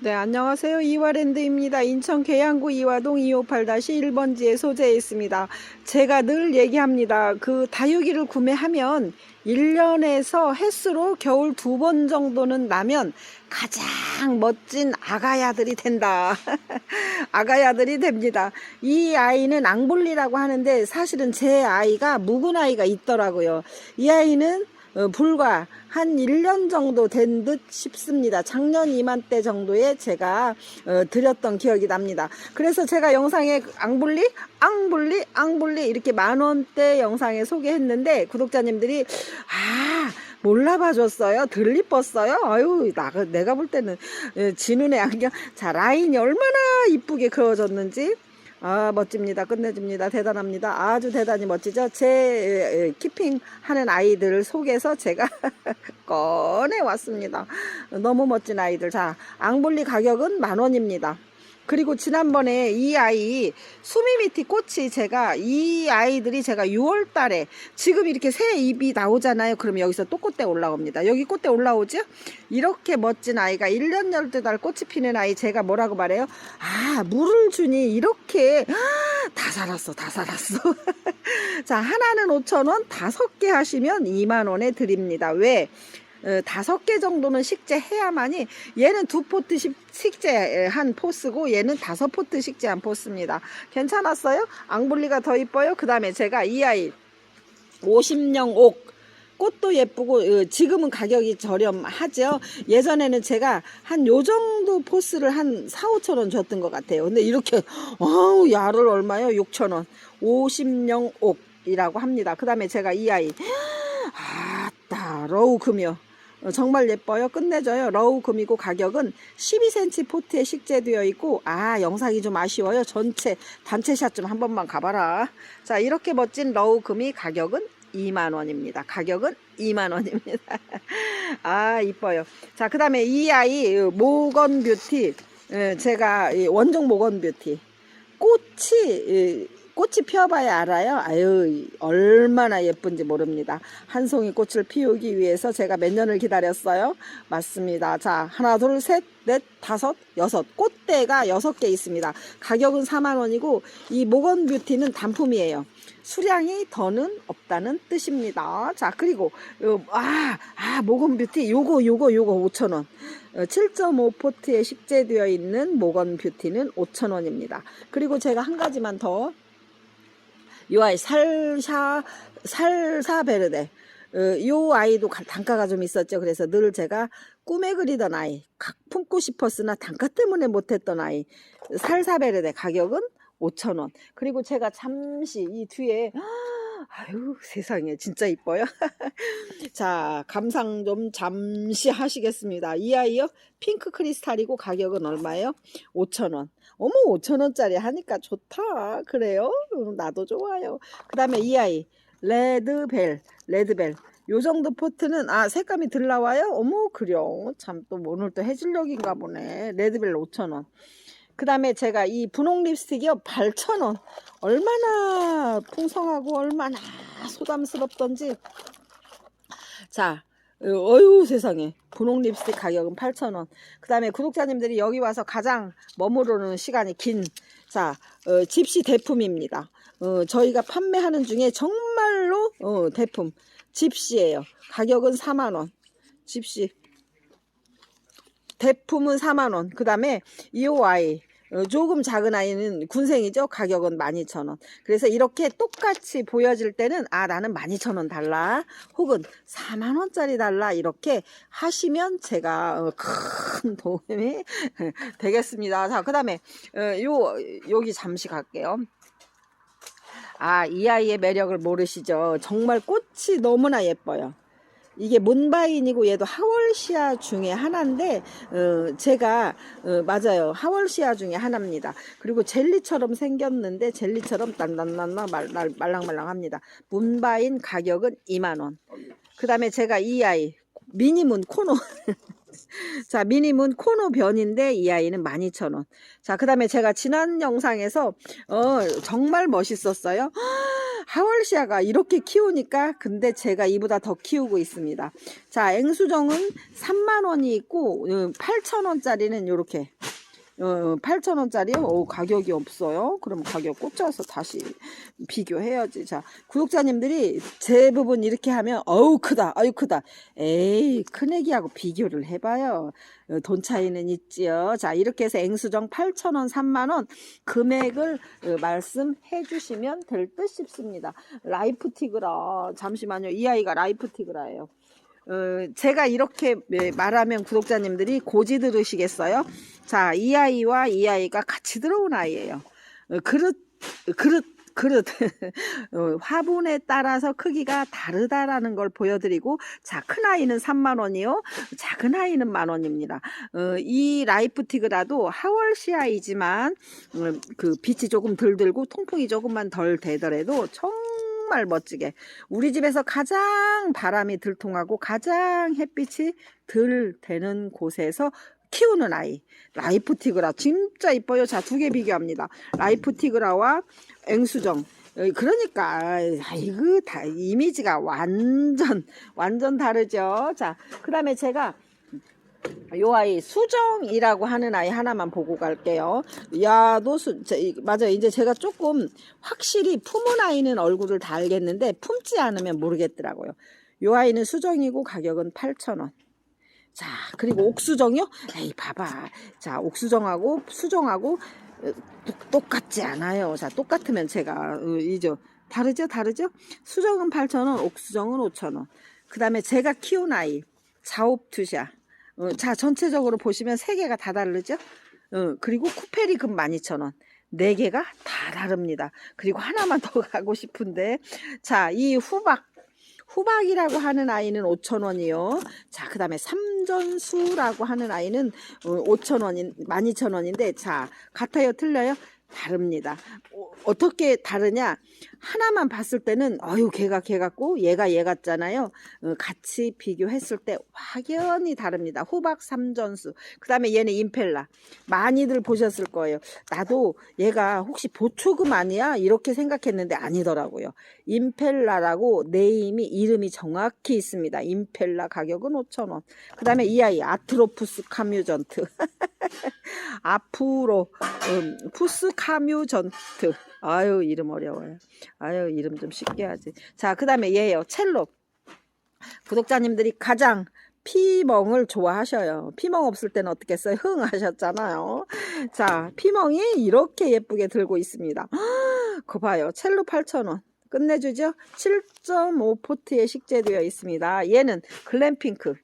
네, 안녕하세요. 이화랜드입니다. 인천 계양구 이화동 258-1번지에 소재해 있습니다. 제가 늘 얘기합니다. 그 다육이를 구매하면 1년에서 횟수로 겨울 두 번 정도는 나면 가장 멋진 아가야들이 된다. 아가야들이 됩니다. 이 아이는 앙볼리라고 하는데 사실은 제 아이가 묵은 아이가 있더라고요. 이 아이는 어, 불과 한 1년 정도 된 듯 싶습니다. 작년 이맘때 정도에 제가 어, 드렸던 기억이 납니다. 그래서 제가 영상에 앙블리, 앙블리, 앙블리 이렇게 만 원대 영상에 소개했는데 구독자님들이 아 몰라봐 줬어요. 덜 이뻤어요. 아유 나 내가 볼 때는 예, 진운의 안경 자 라인이 얼마나 이쁘게 그어졌는지 아 멋집니다. 끝내줍니다. 대단합니다. 아주 대단히 멋지죠? 제 키핑 하는 아이들 속에서 제가 꺼내 왔습니다. 너무 멋진 아이들. 자 앙볼리 가격은 만 원입니다 그리고 지난번에 이 아이 수미미티 꽃이 제가 이 아이들이 제가 6월 달에 지금 이렇게 새 잎이 나오잖아요. 그러면 여기서 또 꽃대 올라옵니다. 여기 꽃대 올라오죠? 이렇게 멋진 아이가 1년 12달 꽃이 피는 아이 제가 뭐라고 말해요? 아, 물을 주니 이렇게 아, 다 살았어. 다 살았어. 자, 하나는 5,000원, 다섯 개 하시면 2만 원에 드립니다. 왜? 어, 다섯 개 정도는 식재해야만이 얘는 두 포트 식- 식재 한 포스고 얘는 다섯 포트 식재 한 포스입니다. 괜찮았어요? 앙블리가 더 이뻐요? 그 다음에 제가 이 아이 50령 옥 꽃도 예쁘고 어, 지금은 가격이 저렴하죠. 예전에는 제가 한 요 정도 포스를 한 4, 5천 원 줬던 것 같아요. 근데 이렇게 어우 야를 얼마요? 6천 원. 50령 옥이라고 합니다. 그 다음에 제가 이 아이 아따 러우 금이요. 어, 정말 예뻐요. 끝내줘요. 러우 금이고 가격은 12cm 포트에 식재되어 있고 아 영상이 좀 아쉬워요. 전체 단체 샷 좀 한 번만 가봐라. 자 이렇게 멋진 러우 금이 가격은 2만 원입니다. 가격은 2만 원입니다. 아 이뻐요. 자 그 다음에 이 아이 어, 모건 뷰티 어, 제가 이 원종 모건 뷰티 꽃이 이, 꽃이 피어봐야 알아요. 아유, 얼마나 예쁜지 모릅니다. 한 송이 꽃을 피우기 위해서 제가 몇 년을 기다렸어요. 맞습니다. 자, 하나, 둘, 셋, 넷, 다섯, 여섯. 꽃대가 여섯 개 있습니다. 가격은 4만 원이고, 이 모건 뷰티는 단품이에요. 수량이 더는 없다는 뜻입니다. 자, 그리고, 요, 아, 아, 모건 뷰티, 요거, 요거, 요거 5천 원. 7.5 포트에 식재되어 있는 모건 뷰티는 5천원입니다. 그리고 제가 한 가지만 더 요 아이 살샤 살사베르데 어, 요 아이도 가- 단가가 좀 있었죠. 그래서 늘 제가 꿈에 그리던 아이, 각 품고 싶었으나 단가 때문에 못했던 아이 살사베르데 가격은 5천 원. 그리고 제가 잠시 이 뒤에 아유 세상에 진짜 이뻐요. 자 감상 좀 잠시 하시겠습니다. 이 아이요 핑크 크리스탈이고 가격은 얼마예요? 5천 원. 어머 5천 원짜리 하니까 좋다. 그래요? 음, 나도 좋아요. 그 다음에 이 아이 레드벨 레드벨 요 정도 포트는 아 색감이 들 나와요? 어머 그려 참 또 오늘 또 해질녘인가 보네. 레드벨 5천 원. 그 다음에 제가 이 분홍 립스틱이요 8,000원. 얼마나 풍성하고 얼마나 소담스럽던지. 자 어, 어유 세상에. 분홍 립스틱 가격은 8,000원. 그 다음에 구독자님들이 여기 와서 가장 머무르는 시간이 긴자 어, 집시 대품입니다. 어, 저희가 판매하는 중에 정말로 어, 대품. 집시예요. 가격은 4만원. 집시. 대품은 4만원. 그 다음에 EOI. 어, 조금 작은 아이는 군생이죠. 가격은 12,000원. 그래서 이렇게 똑같이 보여질 때는 아 나는 12,000원 달라. 혹은 4만원짜리 달라. 이렇게 하시면 제가 어, 큰 도움이 되겠습니다. 자, 그 다음에 어, 요 여기 잠시 갈게요. 아, 이 아이의 매력을 모르시죠? 정말 꽃이 너무나 예뻐요. 이게 몬바인이고 얘도 하월시아 중에 하나인데 어, 제가 어, 맞아요 하월시아 중에 하나입니다. 그리고 젤리처럼 생겼는데 젤리처럼 단단단단 말랑말랑합니다. 몬바인 가격은 2만 원. 그 다음에 제가 이 아이 미니문 코노 자 미니문 코노 변인데 이 아이는 12,000원. 자 그 다음에 제가 지난 영상에서 어, 정말 멋있었어요. 하월시아가 이렇게 키우니까 근데 제가 이보다 더 키우고 있습니다. 자, 앵수정은 3만 원이 있고 8천 원짜리는 이렇게 어, 8,000원짜리요? 오, 가격이 없어요. 그럼 가격 꽂아서 다시 비교해야지. 자, 구독자님들이 제 부분 이렇게 하면, 어우, 크다, 아유, 크다. 에이, 큰 애기하고 비교를 해 봐요. 어, 돈 차이는 있지요. 자, 이렇게 해서 앵수정 8,000원, 3만 원 금액을 어, 말씀해 주시면 될 듯 싶습니다. 라이프 티그라. 잠시만요. 이 아이가 라이프 티그라예요. 어, 제가 이렇게 예, 말하면 구독자님들이 고지 들으시겠어요? 자, 이 아이와 이 아이가 같이 들어온 아이예요. 어, 그릇, 그릇, 그릇. 어, 화분에 따라서 크기가 다르다라는 걸 보여드리고, 자, 큰 아이는 3만원이요. 작은 아이는 만원입니다. 어, 이 라이프 티그라도 하월시아이지만, 음, 그 빛이 조금 덜 들고 통풍이 조금만 덜 되더라도 정 말 멋지게 우리 집에서 가장 바람이 들통하고 가장 햇빛이 덜 되는 곳에서 키우는 아이 라이프 티그라. 진짜 이뻐요. 자 두 개 비교합니다. 라이프 티그라와 앵수정. 어, 그러니까 아이고 다 이미지가 완전 완전 다르죠. 자 그 다음에 제가 요 아이 수정이라고 하는 아이 하나만 보고 갈게요. 야, 너 수, 저, 이- 맞아요. 이제 제가 조금 확실히 품은 아이는 얼굴을 다 알겠는데 품지 않으면 모르겠더라고요. 요 아이는 수정이고 가격은 8,000원. 자, 그리고 옥수정이요? 에이, 봐봐. 자, 옥수정하고 수정하고 어, 똑- 똑같지 않아요. 자, 똑같으면 제가 어, 이죠. 다르죠? 다르죠? 수정은 8,000원, 옥수정은 5,000원. 그 다음에 제가 키운 아이, 자옵투샤. 어, 자, 전체적으로 보시면 세 개가 다 다르죠? 어, 그리고 쿠페리 금 12,000원. 네 개가 다 다릅니다. 그리고 하나만 더 가고 싶은데, 자, 이 후박. 후박이라고 하는 아이는 5,000원이요. 자, 그 다음에 삼전수라고 하는 아이는 5,000원인, 12,000원인데, 자, 같아요? 틀려요? 다릅니다. 어, 어떻게 다르냐? 하나만 봤을 때는, 어유 걔가 걔 같고, 얘가 얘 같잖아요. 어, 같이 비교했을 때 확연히 다릅니다. 호박 삼전수. 그 다음에 얘는 임펠라. 많이들 보셨을 거예요. 나도 얘가 혹시 보초금 아니야? 이렇게 생각했는데 아니더라고요. 임펠라라고 네임이 이름이 정확히 있습니다. 임펠라 가격은 5,000원. 그 다음에 이 아이 아트로푸스 카뮤전트. 아프로 음, 푸스 카뮤전트. 아유 이름 어려워요. 아유 이름 좀 쉽게 하지. 자, 그 다음에 얘요. 첼로. 구독자님들이 가장 피멍을 좋아하셔요. 피멍 없을 때는 어떻겠어요? 흥 하셨잖아요. 자, 피멍이 이렇게 예쁘게 들고 있습니다. 거 봐요. 첼로 8,000원. 끝내주죠? 7.5 포트에 식재되어 있습니다. 얘는 글램핑크.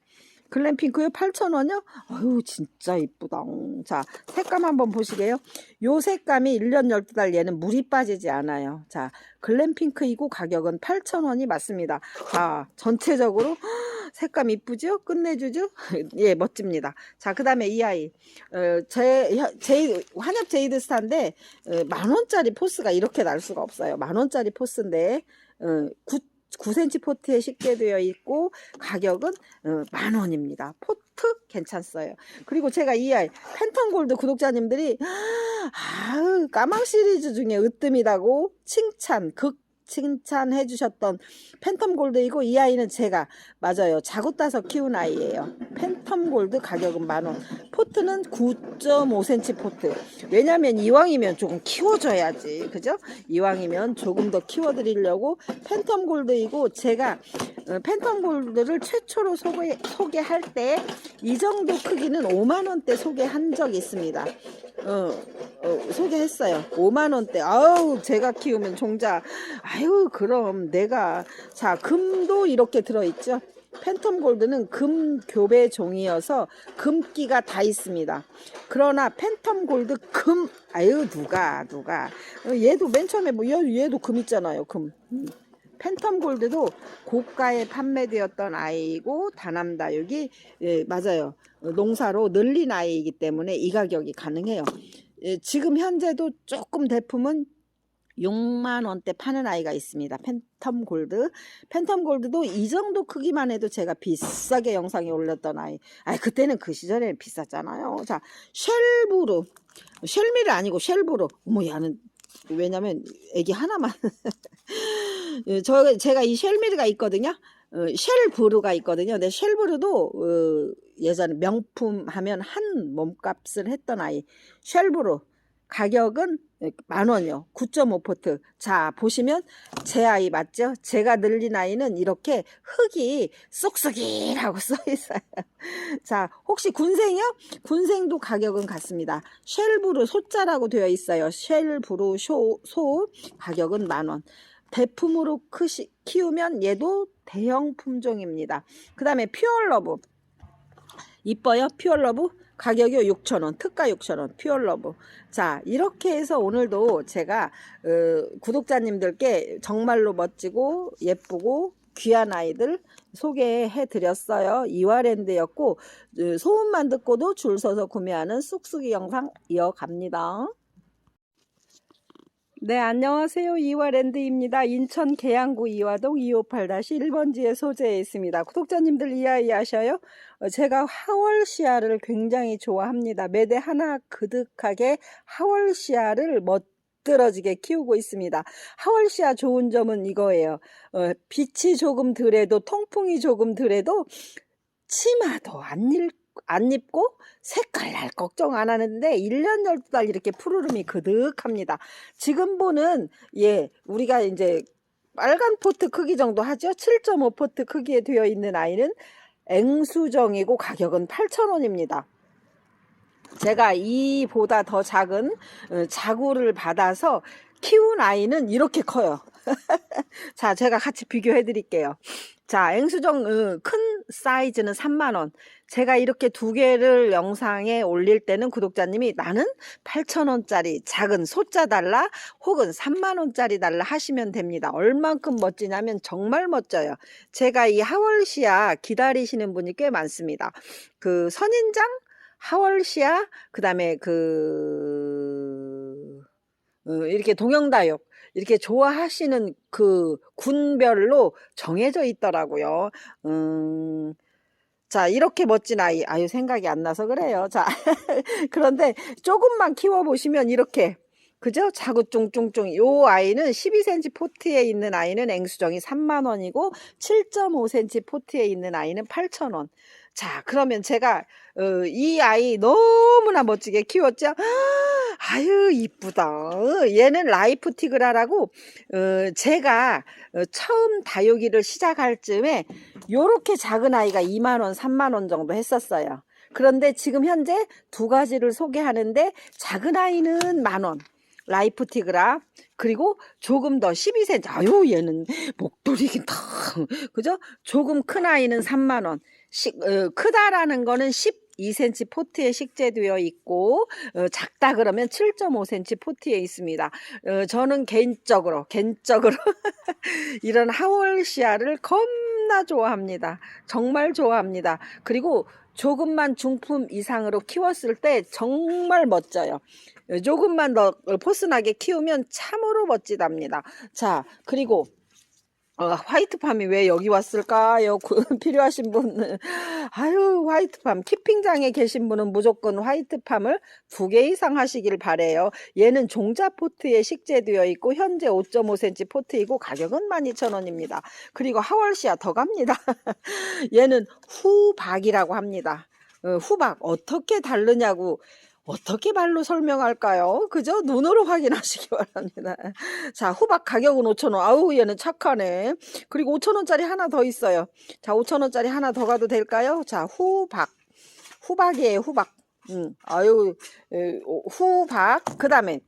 글램핑크요? 8,000원이요? 아유, 진짜 이쁘다. 자, 색감 한번 보시게요. 요 색감이 1년 12달 얘는 물이 빠지지 않아요. 자, 글램핑크이고 가격은 8,000원이 맞습니다. 자, 전체적으로 색감 이쁘죠? 끝내주죠? 예, 멋집니다. 자, 그 다음에 이 아이. 어, 제, 제, 환엽 제이드 스타인데, 어, 만 원짜리 포스가 이렇게 날 수가 없어요. 만 원짜리 포스인데, 어, 9, 9cm 포트에 식재되어 있고, 가격은 어, 만 원입니다. 포트 괜찮어요. 그리고 제가 이 아이, 팬텀 골드 구독자님들이, 아우, 까망 시리즈 중에 으뜸이다고 칭찬, 극 칭찬해 주셨던 팬텀 골드이고 이 아이는 제가. 맞아요. 자고 따서 키운 아이예요. 팬텀 골드 가격은 만원. 포트는 9.5cm 포트. 왜냐면 이왕이면 조금 키워줘야지. 그죠? 이왕이면 조금 더 키워 드리려고 팬텀 골드이고 제가 어, 팬텀 골드를 최초로 소개, 소개할 때 이 정도 크기는 5만원대 소개한 적이 있습니다. 어, 어, 소개했어요. 5만원대. 아우 제가 키우면 종자 아유 그럼 내가 자 금도 이렇게 들어있죠? 팬텀 골드는 금 교배 종이어서 금기가 다 있습니다. 그러나 팬텀 골드 금 아유 누가 누가? 어, 얘도 맨 처음에 뭐 얘, 얘도 금 있잖아요 금. 음. 팬텀 골드도 고가에 판매되었던 아이이고 다남다육이 예, 맞아요. 어, 농사로 늘린 아이이기 때문에 이 가격이 가능해요. 예, 지금 현재도 조금 대품은 6만 원대 파는 아이가 있습니다. 팬텀 골드. 팬텀 골드도 이 정도 크기만 해도 제가 비싸게 영상에 올렸던 아이. 아, 그때는 그 시절에 비쌌잖아요. 자, 쉘브루. 쉘미를 아니고 쉘브루. 어머, 얘는 왜냐면 애기 하나만 예, 저 제가 이 쉘미르가 있거든요. 어, 쉘브루가 있거든요. 근데 쉘브루도 어, 예전에 명품 하면 한 몸값을 했던 아이 쉘브루 가격은 만 원이요. 9.5포트. 자, 보시면 제 아이 맞죠? 제가 늘린 아이는 이렇게 흙이 쑥쑥이라고 써 있어요. 자, 혹시 군생이요? 군생도 가격은 같습니다. 쉘브루 소자라고 되어 있어요. 쉘브루 쇼, 소 가격은 만 원. 대품으로 크시, 키우면 얘도 대형 품종입니다. 그 다음에 퓨얼러브. 이뻐요? 퓨얼러브? 가격이 6,000원, 특가 6,000원, 퓨얼러브. 자, 이렇게 해서 오늘도 제가, 어, 구독자님들께 정말로 멋지고 예쁘고 귀한 아이들 소개해 드렸어요. 이화랜드였고, 어, 소음만 듣고도 줄 서서 구매하는 쑥쑥이 영상 이어갑니다. 네, 안녕하세요. 이화랜드입니다. 인천 계양구 이화동 258-1번지에 소재해 있습니다. 구독자님들 이야기 하셔요? 어, 제가 하월시아를 굉장히 좋아합니다. 매대 하나 그득하게 하월시아를 멋들어지게 키우고 있습니다. 하월시아 좋은 점은 이거예요. 어, 빛이 조금 덜해도 통풍이 조금 덜해도 치마도 안, 일, 안 입고 색깔 날 걱정 안 하는데 1년 12달 이렇게 푸르름이 그득합니다. 지금 보는 예 우리가 이제 빨간 포트 크기 정도 하죠. 7.5 포트 크기에 되어 있는 아이는 앵수정이고 가격은 8,000원입니다. 제가 이보다 더 작은 어, 자구를 받아서 키운 아이는 이렇게 커요. 자, 제가 같이 비교해 드릴게요. 자, 앵수정 어, 큰 사이즈는 3만원. 제가 이렇게 두 개를 영상에 올릴 때는 구독자님이 나는 8천원짜리 작은 소자 달라 혹은 3만원짜리 달라 하시면 됩니다. 얼만큼 멋지냐면 정말 멋져요. 제가 이 하월시아 기다리시는 분이 꽤 많습니다. 그 선인장, 하월시아, 그 다음에 그, 어, 이렇게 동영다육. 이렇게 좋아하시는 그 군별로 정해져 있더라고요. 음, 자, 이렇게 멋진 아이. 아유, 생각이 안 나서 그래요. 자, 그런데 조금만 키워 보시면 이렇게. 그죠? 자구 쫑쫑쫑. 요 아이는 12cm 포트에 있는 아이는 앵수정이 3만 원이고, 7.5cm 포트에 있는 아이는 8천 원. 자, 그러면 제가, 어, 이 아이 너무나 멋지게 키웠죠? 아유, 이쁘다. 어, 얘는 라이프 티그라라고, 어, 제가 어, 처음 다육이를 시작할 즈음에 요렇게 작은 아이가 2만 원, 3만 원 정도 했었어요. 그런데 지금 현재 두 가지를 소개하는데 작은 아이는 만 원. 라이프 티그라 그리고 조금 더 12cm 아유 얘는 목도리 다 그죠 조금 큰 아이는 3만 원 시, 어, 크다라는 거는 12cm 포트에 식재되어 있고 어, 작다 그러면 7.5cm 포트에 있습니다. 어, 저는 개인적으로 개인적으로 이런 하월시아를 겁나 좋아합니다. 정말 좋아합니다. 그리고 조금만 중품 이상으로 키웠을 때 정말 멋져요. 조금만 더 포스나게 키우면 참으로 멋지답니다. 자, 그리고 어, 화이트팜이 왜 여기 왔을까요? 그, 필요하신 분은 아유 화이트팜 키핑장에 계신 분은 무조건 화이트팜을 두 개 이상 하시길 바래요. 얘는 종자 포트에 식재되어 있고 현재 5.5cm 포트이고 가격은 12,000원입니다. 그리고 하월시아 더 갑니다. 얘는 후박이라고 합니다. 어, 후박 어떻게 다르냐고 어떻게 말로 설명할까요? 그죠? 눈으로 확인하시기 바랍니다. 자, 후박 가격은 5,000원. 아우, 얘는 착하네. 그리고 5,000원짜리 하나 더 있어요. 자, 5,000원짜리 하나 더 가도 될까요? 자, 후박. 후박이에요, 후박. 음, 아유, 에, 후박. 그 다음에,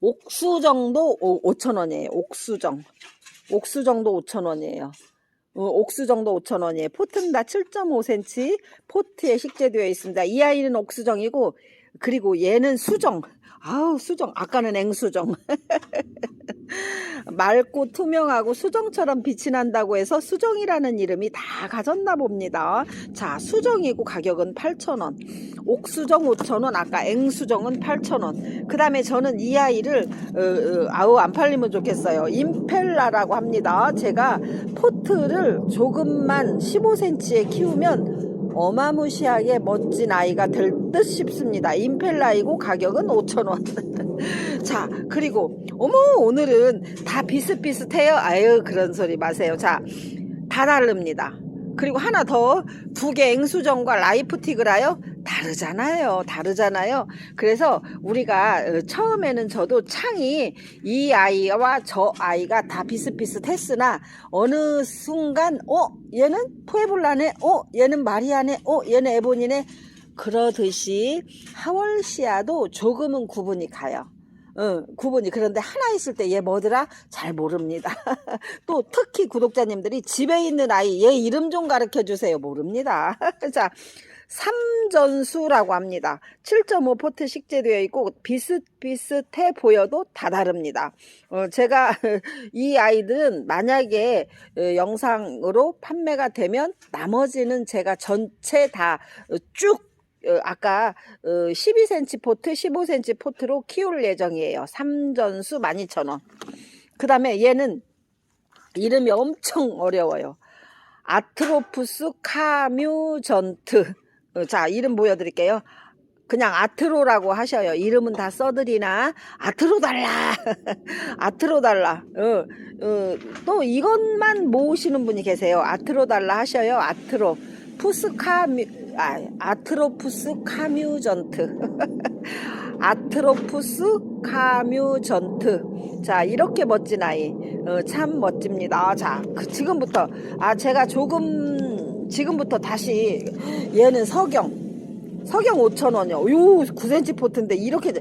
옥수정도 5,000원이에요. 옥수정. 옥수정도 5,000원이에요. 어, 옥수정도 5,000원이에요. 포트는 다 7.5cm 포트에 식재되어 있습니다. 이 아이는 옥수정이고 그리고 얘는 수정. 아우 수정. 아까는 앵수정. 맑고 투명하고 수정처럼 빛이 난다고 해서 수정이라는 이름이 다 가졌나 봅니다. 자 수정이고 가격은 8,000원. 옥수정 5,000원. 아까 앵수정은 8,000원. 그 다음에 저는 이 아이를 어, 어, 아우 안 팔리면 좋겠어요. 임펠라라고 합니다. 제가 포트를 조금만 15cm에 키우면 어마무시하게 멋진 아이가 될 듯 싶습니다. 임펠라이고 가격은 5,000원. 자, 그리고 어머 오늘은 다 비슷비슷해요. 아유 그런 소리 마세요. 자, 다 다릅니다. 그리고 하나 더 두 개 앵수정과 라이프 티그라요 다르잖아요. 다르잖아요. 그래서 우리가 어, 처음에는 저도 창이 이 아이와 저 아이가 다 비슷비슷했으나 어느 순간 어 얘는 포에블라네 어 얘는 마리아네 어 얘는 에보니네. 그러듯이 하월시아도 조금은 구분이 가요. 어, 구분이. 그런데 하나 있을 때 얘 뭐더라? 잘 모릅니다. 또 특히 구독자님들이 집에 있는 아이 얘 이름 좀 가르쳐 주세요. 모릅니다. 자 삼전수라고 합니다. 7.5 포트 식재되어 있고 비슷비슷해 보여도 다 다릅니다. 어, 제가 이 아이들은 만약에 어, 영상으로 판매가 되면 나머지는 제가 전체 다쭉 어, 아까 12cm 포트, 15cm 포트로 키울 예정이에요. 3전수 12,000원. 그 다음에 얘는 이름이 엄청 어려워요. 아트로푸스 카뮤전트. 어, 자, 이름 보여드릴게요. 그냥 아트로라고 하셔요. 이름은 다 써드리나 아트로 달라. 아트로 달라. 어, 어, 또 이것만 모으시는 분이 계세요. 아트로 달라 하셔요. 아트로. 푸스카뮤 아, 아트로푸스 카뮤전트 아트로푸스 카뮤전트 자 이렇게 멋진 아이 어, 참 멋집니다 자 그, 지금부터 아 제가 조금 지금부터 다시 얘는 석영 석영 5,000원이요. 요 9cm 포트인데 이렇게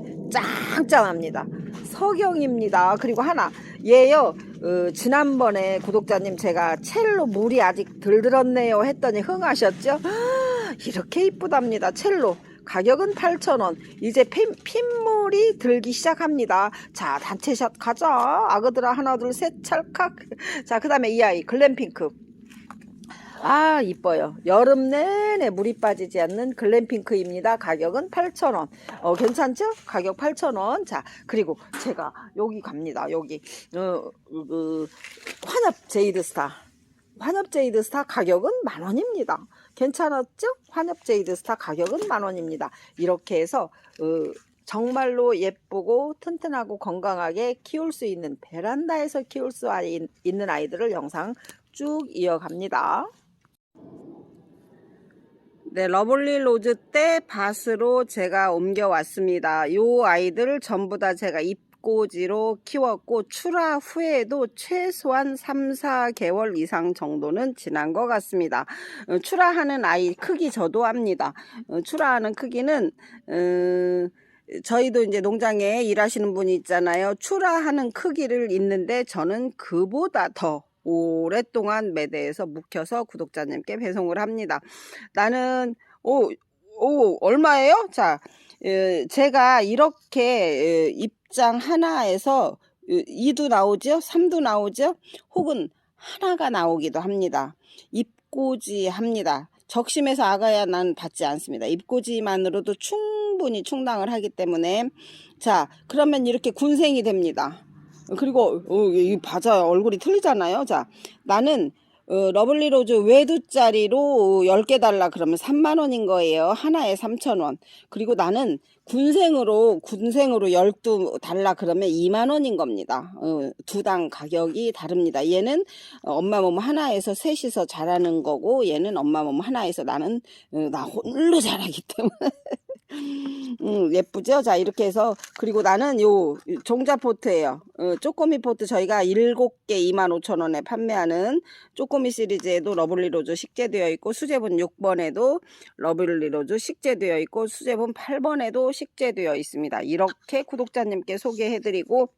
짱짱합니다. 석영입니다. 그리고 하나 얘요. 어, 지난번에 구독자님 제가 첼로 물이 아직 덜 들었네요 했더니 흥하셨죠? 이렇게 이쁘답니다. 첼로. 가격은 8,000원. 이제 핀, 핀물이 들기 시작합니다. 자, 단체샷 가자. 아그들아 하나 둘 셋 찰칵. 자, 그 다음에 이 아이 글램핑크. 아 이뻐요. 여름 내내 물이 빠지지 않는 글램핑크입니다. 가격은 8,000원. 어 괜찮죠? 가격 8,000원. 자 그리고 제가 여기 갑니다. 여기 어, 그, 환엽 제이드스타. 환엽 제이드스타 가격은 만원입니다. 괜찮았죠? 환엽 제이드스타 가격은 만원입니다. 이렇게 해서 어, 정말로 예쁘고 튼튼하고 건강하게 키울 수 있는 베란다에서 키울 수 있는 아이들을 영상 쭉 이어갑니다. 네, 러블리 로즈 때 밭으로 제가 옮겨왔습니다. 요 아이들 전부 다 제가 입꼬지로 키웠고 출하 후에도 최소한 3, 4개월 이상 정도는 지난 것 같습니다. 어, 출하하는 아이 크기 저도 합니다. 어, 출하하는 크기는 음, 저희도 이제 농장에 일하시는 분이 있잖아요. 출하하는 크기를 있는데 저는 그보다 더 오랫동안 매대에서 묵혀서 구독자님께 배송을 합니다. 나는 오, 오 얼마예요? 자, 에, 제가 이렇게 에, 입장 하나에서 2도 나오죠? 3도 나오죠? 혹은 하나가 나오기도 합니다. 입고지 합니다. 적심에서 아가야 난 받지 않습니다. 입고지만으로도 충분히 충당을 하기 때문에 자 그러면 이렇게 군생이 됩니다. 그리고 어, 이 맞아요 얼굴이 틀리잖아요. 자 나는 어, 러블리 로즈 외두짜리로 10개 달라 그러면 3만 원인 거예요. 하나에 3천 원. 그리고 나는 군생으로 군생으로 12 달라 그러면 2만원인 겁니다. 어, 두당 가격이 다릅니다. 얘는 엄마 몸 하나에서 셋이서 자라는 거고 얘는 엄마 몸 하나에서 나는 어, 나 홀로 자라기 때문에. 음, 예쁘죠? 자, 이렇게 해서, 그리고 나는 요, 종자 포트예요. 어, 쪼꼬미 포트 저희가 7개 25,000원에 판매하는 쪼꼬미 시리즈에도 러블리 로즈 식재되어 있고, 수제분 6번에도 러블리 로즈 식재되어 있고, 수제분 8번에도 식재되어 있습니다. 이렇게 구독자님께 소개해드리고,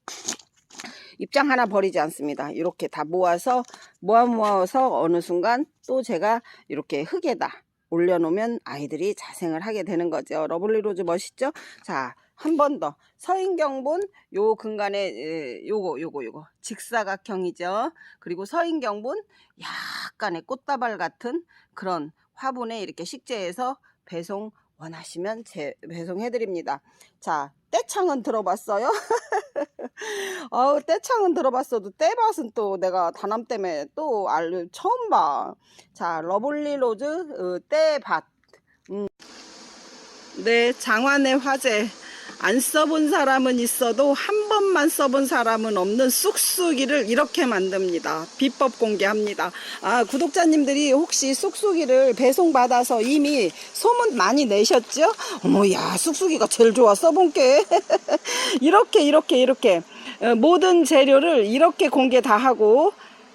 입장 하나 버리지 않습니다. 이렇게 다 모아서, 모아 모아서 어느 순간 또 제가 이렇게 흙에다 올려놓으면 아이들이 자생을 하게 되는 거죠. 러블리 로즈 멋있죠? 자, 한 번 더. 서인경분, 요 근간에, 요거, 요거, 요거. 직사각형이죠. 그리고 서인경분, 약간의 꽃다발 같은 그런 화분에 이렇게 식재해서 배송 원하시면 제 배송해 드립니다. 자, 떼창은 들어봤어요? 아우 떼창은 들어봤어도 떼밭은 또 내가 다남 때문에 또 알, 처음 봐. 자 러블리 로즈 어, 떼밭. 음. 네 장안의 화제. 안 써본 사람은 있어도 한 번만 써본 사람은 없는 쑥쑥이를 이렇게 만듭니다. 비법 공개합니다. 아, 구독자님들이 혹시 쑥쑥이를 배송받아서 이미 소문 많이 내셨죠? 어머, 야, 쑥쑥이가 제일 좋아. 써본 게. 이렇게, 이렇게, 이렇게. 어, 모든 재료를 이렇게 공개 다 하고,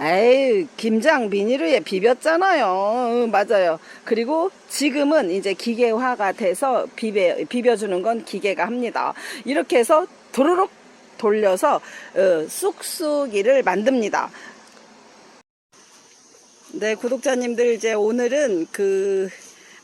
에이, 김장 비닐에 비볐잖아요. 어, 맞아요. 그리고 지금은 이제 기계화가 돼서 비벼, 비벼주는 건 기계가 합니다. 이렇게 해서 도로록 돌려서 어, 쑥쑥이를 만듭니다. 네, 구독자님들 이제 오늘은 그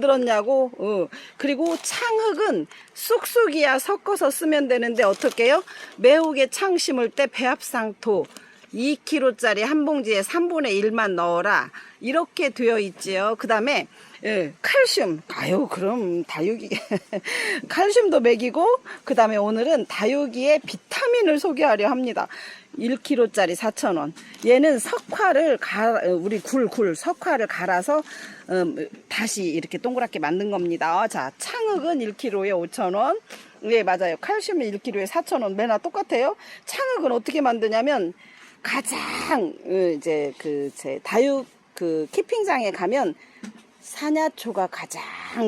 들었냐고. 어. 그리고 창흑은 쑥쑥이야 섞어서 쓰면 되는데 어떻게요? 매우게 창 심을 때 배합상토 2kg짜리 한 봉지에 3분의 1만 넣어라. 이렇게 되어 있지요. 그 다음에 예, 칼슘. 아유 그럼 다육이 칼슘도 먹이고 그 다음에 오늘은 다육이의 비타민을 소개하려 합니다 1kg짜리 4,000원. 얘는 석화를 갈아, 어, 우리 굴, 굴, 석화를 갈아서, 음, 다시 이렇게 동그랗게 만든 겁니다. 자, 창흑은 1kg에 5,000원. 예, 맞아요. 칼슘은 1kg에 4,000원. 매나 똑같아요. 창흑은 어떻게 만드냐면, 가장, 어, 이제, 그, 제, 다육, 그, 키핑장에 가면, 사냐초가 가장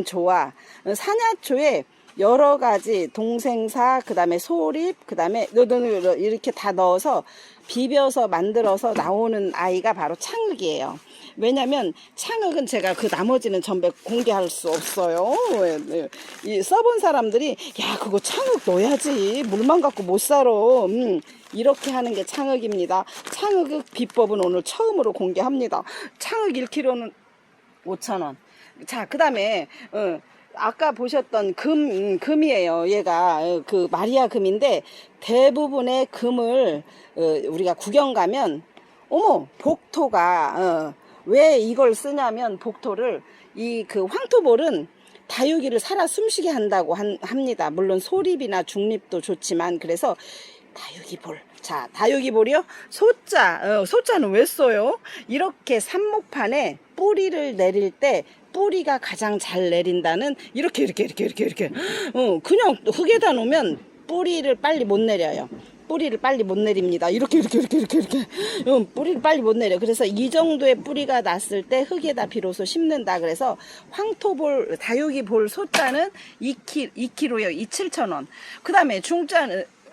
좋아. 어, 사냐초에 여러 가지 동생사 그다음에 소립 그다음에 이렇게 다 넣어서 비벼서 만들어서 나오는 아이가 바로 창흑이에요. 왜냐면 창흑은 제가 그 나머지는 전부 공개할 수 없어요. 왜, 네. 이 써본 사람들이 야 그거 창흑 넣어야지 물만 갖고 못 살아. 음, 이렇게 하는 게 창흑입니다. 창흑 비법은 오늘 처음으로 공개합니다. 창흑 1kg는 5,000원. 자, 그 다음에, 어, 아까 보셨던 금, 음, 금이에요. 얘가, 어, 그, 마리아 금인데, 대부분의 금을, 어, 우리가 구경 가면, 어머, 복토가, 어, 왜 이걸 쓰냐면, 복토를, 이 그 황토볼은 다육이를 살아 숨쉬게 한다고 한- 합니다. 물론 소립이나 중립도 좋지만, 그래서, 다육이볼. 자, 다육이볼이요? 소자. 어, 소자는 왜 써요? 이렇게 삽목판에 뿌리를 내릴 때 뿌리가 가장 잘 내린다는 이렇게 이렇게 이렇게 이렇게 이렇게. 어, 그냥 흙에다 놓으면 뿌리를 빨리 못 내려요. 뿌리를 빨리 못 내립니다. 이렇게 이렇게 이렇게 이렇게 이렇게 어, 뿌리를 빨리 못 내려. 그래서 이 정도의 뿌리가 났을 때 흙에다 비로소 심는다. 그래서 황토볼 다육이 볼 소자는 2kg 2kg요. 2 7천 원. 그다음에 중자는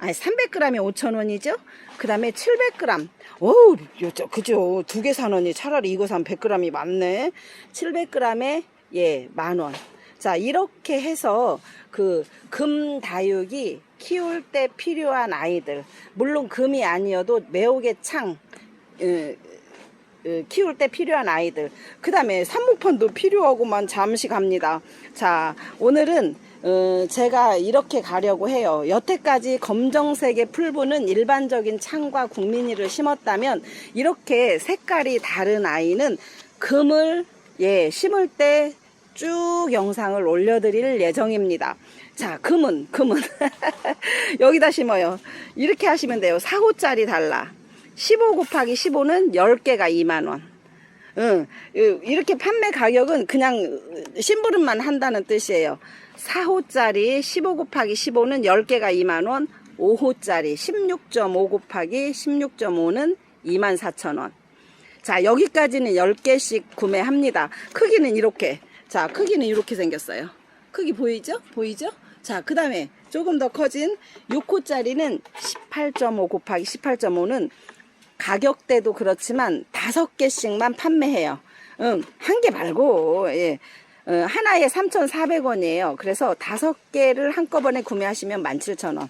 아니 300g이 5,000원이죠. 그 다음에 700g. 어우, 저, 그죠. 두 개 사느니 차라리 이거 사면 100g이 많네. 700g에 예, 만 원. 자, 이렇게 해서 그 금 다육이 키울 때 필요한 아이들. 물론 금이 아니어도 매혹의 창 키울 때 필요한 아이들. 그 다음에 산목판도 필요하고만 잠시 갑니다. 자, 오늘은 어, 제가 이렇게 가려고 해요. 여태까지 검정색의 풀분은 일반적인 창과 국민이를 심었다면 이렇게 색깔이 다른 아이는 금을 예, 심을 때 쭉 영상을 올려드릴 예정입니다. 자, 금은, 금은. 여기다 심어요. 이렇게 하시면 돼요. 4호짜리 달라. 15 곱하기 15는 10개가 2만원. 응, 이렇게 판매 가격은 그냥 심부름만 한다는 뜻이에요. 4호짜리 15 곱하기 15는 10개가 2만원, 5호짜리 16.5 곱하기 16.5는 2만 4천원. 자, 여기까지는 10개씩 구매합니다. 크기는 이렇게. 자, 크기는 이렇게 생겼어요. 크기 보이죠? 보이죠? 자, 그 다음에 조금 더 커진 6호짜리는 18.5 곱하기 18.5는 가격대도 그렇지만 다섯 개씩만 판매해요. 응, 한개 말고, 예. 어, 하나에 3,400원이에요. 그래서 다섯 개를 한꺼번에 구매하시면 17,000원.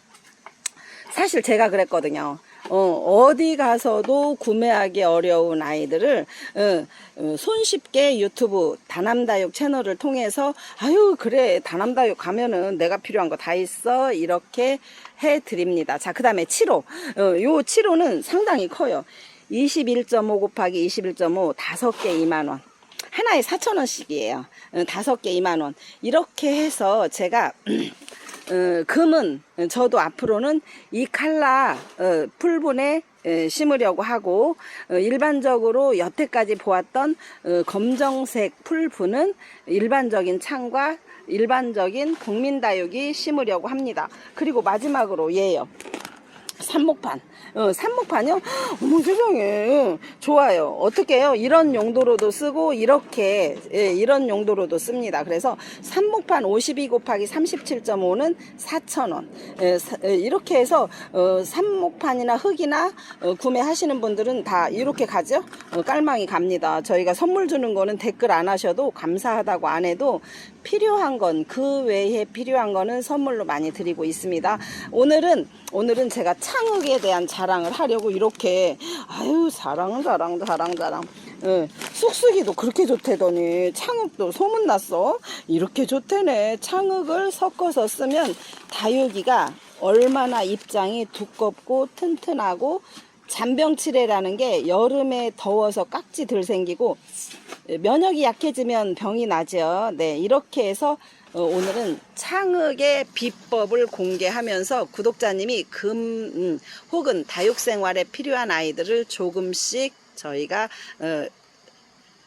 사실 제가 그랬거든요. 어, 디 가서도 구매하기 어려운 아이들을 어, 어, 손쉽게 유튜브 다남다육 채널을 통해서 아유 그래 다남다육 가면은 내가 필요한 거 다 있어 이렇게 해 드립니다. 자 그 다음에 7호 어, 요 7호는 상당히 커요. 21.5 곱하기 21.5 다섯 개 2만 원. 하나에 4,000원씩이에요. 어, 다섯 개 2만 원. 이렇게 해서 제가 어, 금은 저도 앞으로는 이 칼라 어, 풀분에 에, 심으려고 하고 어, 일반적으로 여태까지 보았던 어, 검정색 풀분은 일반적인 창과 일반적인 국민다육이 심으려고 합니다. 그리고 마지막으로 얘요. 삽목판. 어, 삽목판이요? 어머 세상에. 좋아요. 어떻게 해요? 이런 용도로도 쓰고, 이렇게, 예, 이런 용도로도 씁니다. 그래서 삽목판 52 곱하기 37.5는 4,000원. 예, 사- 예, 이렇게 해서, 어, 삽목판이나 흙이나 어, 구매하시는 분들은 다 이렇게 가죠? 어, 깔망이 갑니다. 저희가 선물 주는 거는 댓글 안 하셔도 감사하다고 안 해도 필요한 건, 그 외에 필요한 거는 선물로 많이 드리고 있습니다. 오늘은, 오늘은 제가 창흑에 대한 자랑을 하려고 이렇게, 아유, 자랑, 자랑, 자랑, 자랑. 예, 쑥쑥이도 그렇게 좋대더니 창흑도 소문났어. 이렇게 좋대네. 창흑을 섞어서 쓰면 다육이가 얼마나 입장이 두껍고 튼튼하고 잔병치레라는 게 여름에 더워서 깍지 들 생기고 면역이 약해지면 병이 나죠. 네, 이렇게 해서 어, 오늘은 창흑의 비법을 공개하면서 구독자님이 금 음, 혹은 다육생활에 필요한 아이들을 조금씩 저희가 어,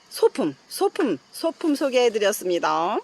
소품, 소품, 소품 소개해드렸습니다.